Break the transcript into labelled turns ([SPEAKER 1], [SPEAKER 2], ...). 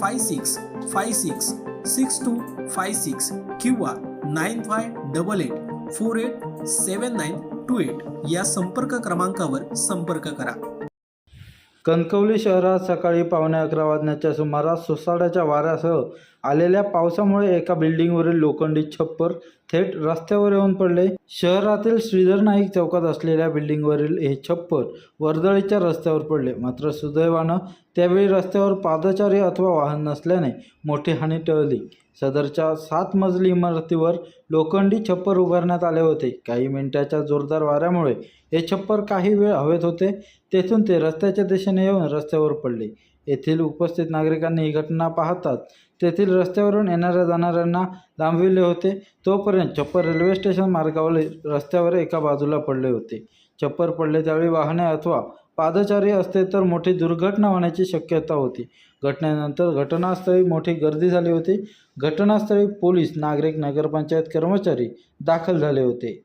[SPEAKER 1] five six five six six two five six किंवा nine five double eight four eight seven nine two eight या संपर्क क्रमांकावर संपर्क करा.
[SPEAKER 2] कणकवली शहरात सकाळी पावणे अकरा वाजण्याच्या सुमारास सोसाट्याच्या वाऱ्यासह आलेल्या पावसामुळे एका बिल्डिंगवरील लोखंडी छप्पर थेट रस्त्यावर येऊन पडले. शहरातील श्रीधर नाईक चौकात असलेल्या बिल्डिंगवरील हे छप्पर वर्दळीच्या रस्त्यावर पडले. मात्र सुदैवानं त्यावेळी रस्त्यावर पादचारी अथवा वाहन नसल्याने मोठी हानी टळली. सदरच्या सात मजली इमारतीवर लोखंडी छप्पर उभारण्यात आले होते. काही मिनिटाच्या जोरदार वाऱ्यामुळे हे छप्पर काही वेळ हवेत होते. तेथून ते रस्त्याच्या दिशेने येऊन रस्त्यावर पडले. येथील उपस्थित नागरिकांनी ही घटना पाहताच तेथील रस्त्यावरून येणाऱ्या जाणाऱ्यांना लांबविले होते. तोपर्यंत छप्पर रेल्वे स्टेशन मार्गावर रस्त्यावर एका बाजूला पडले होते. छप्पर पडले त्यावेळी वाहने अथवा पादचारी असते तर मोठी दुर्घटना होण्याची शक्यता होती. घटनेनंतर घटनास्थळी मोठी गर्दी झाली होती. घटनास्थळी पोलीस नागरिक नगरपंचायत कर्मचारी दाखल झाले होते.